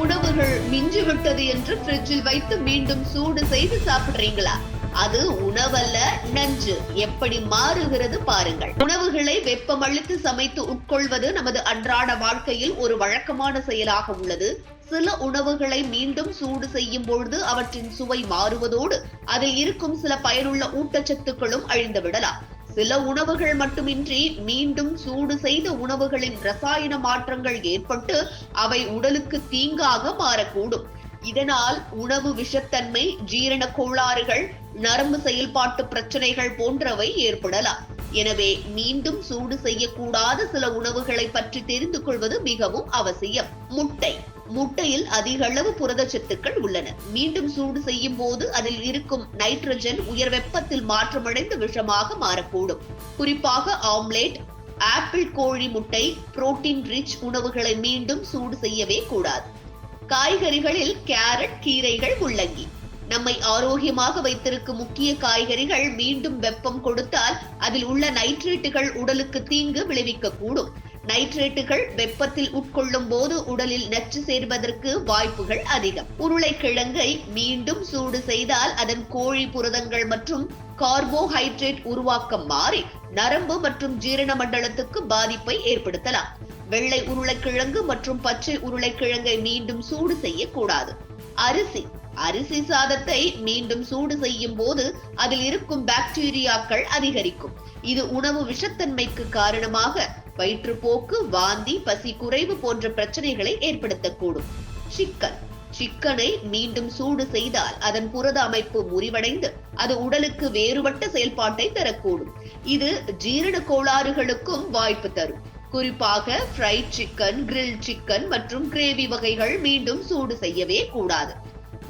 உணவுகள் மிஞ்சு விட்டது என்று ஃப்ரிட்ஜில் வைத்து மீண்டும் சூடு செய்து சாப்பிடுறீங்களா? அது உணவல்ல நஞ்சு. எப்படி மாறுகிறது பாருங்கள். உணவுகளை வெப்பமளித்து சமைத்து உட்கொள்வது நமது அன்றாட வாழ்க்கையில் ஒரு வழக்கமான செயலாக உள்ளது. சில உணவுகளை மீண்டும் சூடு செய்யும் பொழுது அவற்றின் சுவை மாறுவதோடு அதில் இருக்கும் சில பயனுள்ள ஊட்டச்சத்துக்களும் அழிந்து விடலாம். சில உணவுகள் மட்டுமின்றி மீண்டும் சூடு செய்த உணவுகளின் ரசாயன மாற்றங்கள் ஏற்பட்டு அவை உடலுக்கு தீங்காக மாறக்கூடும். இதனால் உணவு விஷத்தன்மை ஜீரண கோளாறுகள் நரம்பு செயல்பாட்டு பிரச்சனைகள் போன்றவை ஏற்படலாம். எனவே மீண்டும் சூடு செய்யக்கூடாத சில உணவுகளை பற்றி தெரிந்து கொள்வது மிகவும் அவசியம். முட்டை. முட்டையில் அதிக அளவு புரதச்சத்துக்கள் உள்ளன. மீண்டும் சூடு செய்யும் போது அதில் இருக்கும் நைட்ரஜன் உயர் வெப்பத்தில் மாற்றமடைந்து விஷமாக மாறக்கூடும். குறிப்பாக ஆம்லேட் ஆப்பிள் கோழி முட்டை புரோட்டீன் ரிச் உணவுகளை மீண்டும் சூடு செய்யவே கூடாது. காய்கறிகளில் கேரட் கீரைகள் முள்ளங்கி நம்மை ஆரோக்கியமாக வைத்திருக்கும் முக்கிய காய்கறிகள் மீண்டும் வெப்பம் கொடுத்தால் அதில் உள்ள நைட்ரேட்டுகள் உடலுக்கு தீங்கு விளைவிக்கக்கூடும். நைட்ரேட்டுகள் வெப்பத்தில் உட்கொள்ளும் போது உடலில் நச்சு சேர்வதற்கு வாய்ப்புகள் அதிகம். உருளைக்கிழங்கை மீண்டும் சூடு செய்தால் அதன் கோழி புரதங்கள் மற்றும் கார்போஹைட்ரேட் உருவாக்கம் மாறி நரம்பு மற்றும் ஜீரண மண்டலத்துக்கு பாதிப்பை ஏற்படுத்தலாம். வெள்ளை உருளைக்கிழங்கு மற்றும் பச்சை உருளைக்கிழங்கை மீண்டும் சூடு செய்யக்கூடாது. அரிசி. அரிசி சாதத்தை மீண்டும் சூடு செய்யும் போது அதில் இருக்கும் பாக்டீரியாக்கள் அதிகரிக்கும். இது உணவு விஷத்தன்மைக்கு காரணமாக வயிற்றுப்போக்கு வாந்தி பசி குறைவு போன்ற பிரச்சனைகளை ஏற்படுத்தக்கூடும். சிக்கன். சிக்கனை மீண்டும் சூடு செய்தால் அதன் புரத அமைப்பு முறிவடைந்து அது உடலுக்கு வேறுபட்ட செயல்பாட்டை தரக்கூடும். இது ஜீரண கோளாறுகளுக்கும் வாய்ப்பு தரும். குறிப்பாக ஃப்ரைட் சிக்கன் கிரில் சிக்கன் மற்றும் கிரேவி வகைகள் மீண்டும் சூடு செய்யவே கூடாது.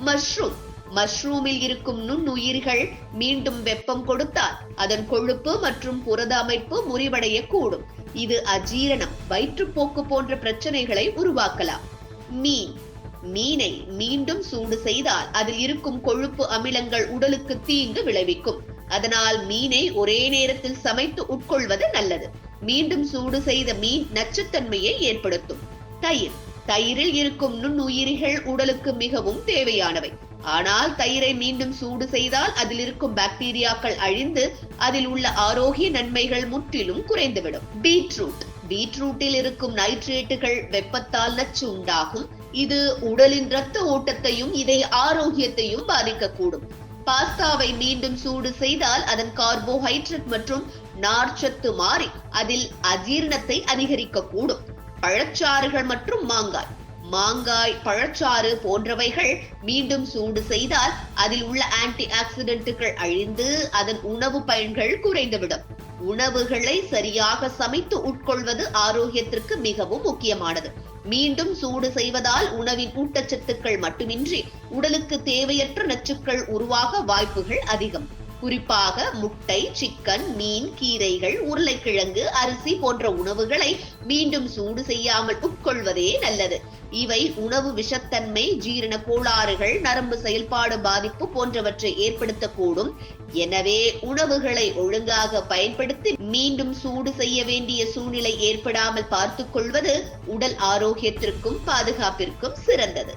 மஷ்ரூம் மஷ்ரூமில் இருக்கும் நுண்ணுயிர்கள் மீண்டும் வெப்பம் கொடுத்தால் அதன் கொழுப்பு மற்றும் புரத அமைப்பு முறிவடைய கூடும் இது அஜீரணம் வயிற்றுப்போக்கு போன்ற பிரச்சனைகளை உருவாக்கலாம். மீன். மீனை மீண்டும் சூடு செய்தால் அதில் இருக்கும் கொழுப்பு அமிலங்கள் உடலுக்கு தீங்கு விளைவிக்கும். அதனால் மீனை ஒரே நேரத்தில் சமைத்து உட்கொள்வது நல்லது. மீண்டும் சூடு செய்த மீன் நச்சுத்தன்மையை ஏற்படுத்தும். தயிர். தயிரில் இருக்கும் நுண்ணுயிரிகள் உடலுக்கு மிகவும் தேவையானவை. ஆனால் தயிரை மீண்டும் சூடு செய்தால் அதில் இருக்கும் பாக்டீரியாக்கள் அழிந்து அதில் உள்ள ஆரோக்கிய நன்மைகள் முற்றிலும் குறைந்துவிடும். பீட்ரூட். பீட்ரூட்டில் இருக்கும் நைட்ரேட்டுகள் வெப்பத்தால் நச்சு உண்டாகும். இது உடலின் இரத்த ஓட்டத்தையும் இதை ஆரோக்கியத்தையும் பாதிக்கக்கூடும். பாஸ்தாவை மீண்டும் சூடு செய்தால் அதன் கார்போஹைட்ரேட் மற்றும் நார்ச்சத்து மாறி அதில் அஜீர்ணத்தை அதிகரிக்கக்கூடும். பழச்சாறுகள் மற்றும் மாங்காய். மாங்காய் பழச்சாறு போன்றவைகள் மீண்டும் சூடு செய்தால் அதில் உள்ள ஆன்டி ஆக்சிடென்ட்டுகள் அழிந்து அதன் உணவு பயன்கள் குறைந்துவிடும். உணவுகளை சரியாக சமைத்து உட்கொள்வது ஆரோக்கியத்திற்கு மிகவும் முக்கியமானது. மீண்டும் சூடு செய்வதால் உணவின் ஊட்டச்சத்துக்கள் மட்டுமின்றி உடலுக்கு தேவையற்ற நச்சுக்கள் உருவாக வாய்ப்புகள் அதிகம். குறிப்பாக முட்டை சிக்கன் மீன் கீரைகள் உருளைக்கிழங்கு அரிசி போன்ற உணவுகளை மீண்டும் சூடு செய்யாமல் உட்கொள்வதே நல்லது. இவை உணவு விஷத்தன்மை ஜீரண கோளாறுகள் நரம்பு செயல்பாடு பாதிப்பு போன்றவற்றை ஏற்படுத்தக்கூடும். எனவே உணவுகளை ஒழுங்காக பயன்படுத்தி மீண்டும் சூடு செய்ய வேண்டிய சூழ்நிலை ஏற்படாமல் பார்த்துக் கொள்வது உடல் ஆரோக்கியத்திற்கும் பாதுகாப்பிற்கும் சிறந்தது.